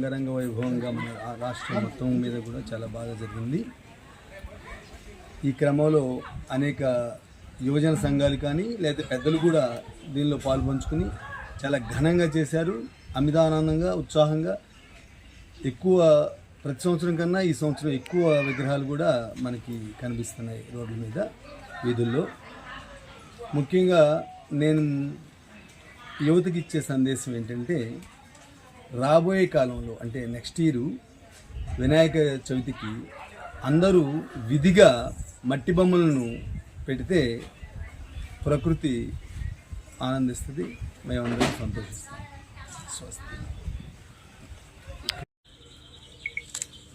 అంగరంగ వైభవంగా మన రాష్ట్రం మొత్తం మీద కూడా చాలా బాగా జరిగింది. ఈ క్రమంలో అనేక యువజన సంఘాలు కానీ లేదా పెద్దలు కూడా దీనిలో పాల్పంచుకుని చాలా ఘనంగా చేశారు. అమితానందంగా ఉత్సాహంగా ఎక్కువ ప్రతి సంవత్సరం కన్నా ఈ సంవత్సరం ఎక్కువ విగ్రహాలు కూడా మనకి కనిపిస్తున్నాయి రోడ్ల మీద వీధుల్లో. ముఖ్యంగా నేను యువతకి ఇచ్చే సందేశం ఏంటంటే రాబోయే కాలంలో అంటే నెక్స్ట్ ఇయర్ వినాయక చవితికి అందరూ విధిగా మట్టి బొమ్మలను పెడితే ప్రకృతి ఆనందిస్తుంది మేమందరం సంతోషిస్తాం. స్వస్తి.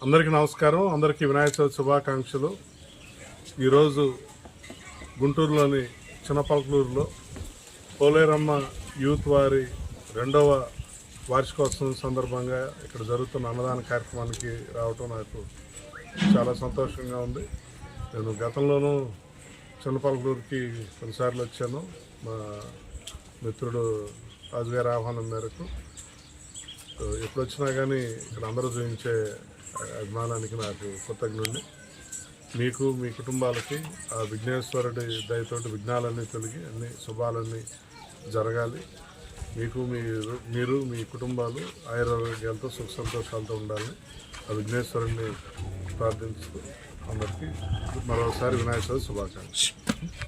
అందరికీ నమస్కారం అందరికీ వినాయక చవితి శుభాకాంక్షలు. ఈరోజు గుంటూరులోని చిన్నపల్కలూరులో పోలేరమ్మ యూత్ వారి రెండవ వార్షికోత్సవం సందర్భంగా ఇక్కడ జరుగుతున్న అన్నదాన కార్యక్రమానికి రావటం నాకు చాలా సంతోషంగా ఉంది. నేను గతంలోనూ చిన్నపలకలూరుకి కొన్నిసార్లు వచ్చాను. మా మిత్రుడు రాజుగారి ఆహ్వానం మేరకు. ఎప్పుడు వచ్చినా కానీ ఇక్కడ అందరూ చూపించే అభిమానానికి నాకు కృతజ్ఞుడిని మీకు మీ కుటుంబాలకి ఆ విఘ్నేశ్వరుడి దయతోటి విఘ్నాలన్నీ తొలగి అన్ని శుభాలన్నీ జరగాలి. మీకు మీరు మీరు మీ కుటుంబాలు ఆయురారోగ్యాలతో సుఖ సంతోషాలతో ఉండాలని ఆ విఘ్నేశ్వరుణ్ణి ప్రార్థిస్తూ అందరికీ మరోసారి వినాయక చవితి శుభాకాంక్షలు.